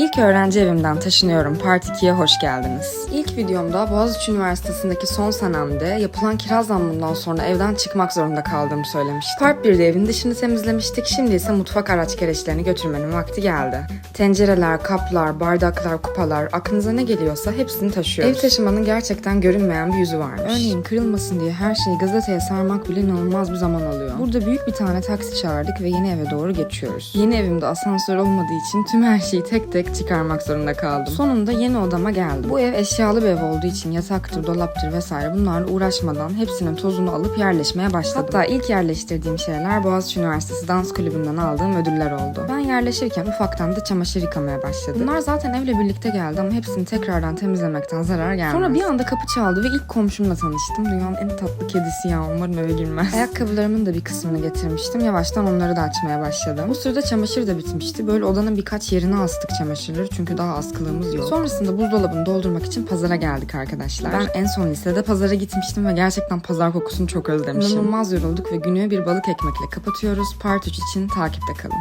İlk öğrenci evimden taşınıyorum. Part 2'ye hoş geldiniz. İlk videomda Boğaziçi Üniversitesi'ndeki son senemde yapılan kiraz zammından sonra evden çıkmak zorunda kaldığımı söylemiştim. Part 1'de evin dışını temizlemiştik. Şimdi ise mutfak araç gereçlerini götürmenin vakti geldi. Tencereler, kaplar, bardaklar, kupalar, aklınıza ne geliyorsa hepsini taşıyoruz. Ev taşımanın gerçekten görünmeyen bir yüzü varmış. Örneğin kırılmasın diye her şeyi gazeteye sarmak bile inanılmaz bir zaman alıyor. Burada büyük bir tane taksi çağırdık ve yeni eve doğru geçiyoruz. Yeni evimde asansör olmadığı için tüm her şeyi tek tek çıkarmak zorunda kaldım. Sonunda yeni odama geldim. Bu ev eşyalı bir ev olduğu için yataktır, dolaptır vesaire bunlarla uğraşmadan hepsinin tozunu alıp yerleşmeye başladım. Hatta ilk yerleştirdiğim şeyler Boğaziçi Üniversitesi Dans Kulübü'nden aldığım ödüller oldu. Ben yerleşirken ufaktan da çamaşır yıkamaya başladım. Bunlar zaten evle birlikte geldi ama hepsini tekrardan temizlemekten zarar gelmez. Sonra bir anda kapı çaldı ve ilk komşumla tanıştım. Dünyanın en tatlı kedisi ya umarım eve girmez. Ayakkabılarımın da bir kısmını getirmiştim. Yavaştan onları da açmaya başladım. Bu sırada çamaşır da bitmişti. Böyle odanın birkaç yerine astık çamaşırları çünkü daha askılığımız yok. Sonrasında buzdolabını doldurmak için pazara geldik arkadaşlar. Ben en son lisede pazara gitmiştim ve gerçekten pazar kokusunu çok özlemişim. İnanılmaz yorulduk ve günü bir balık ekmekle kapatıyoruz. Part 3 için takipte kalın.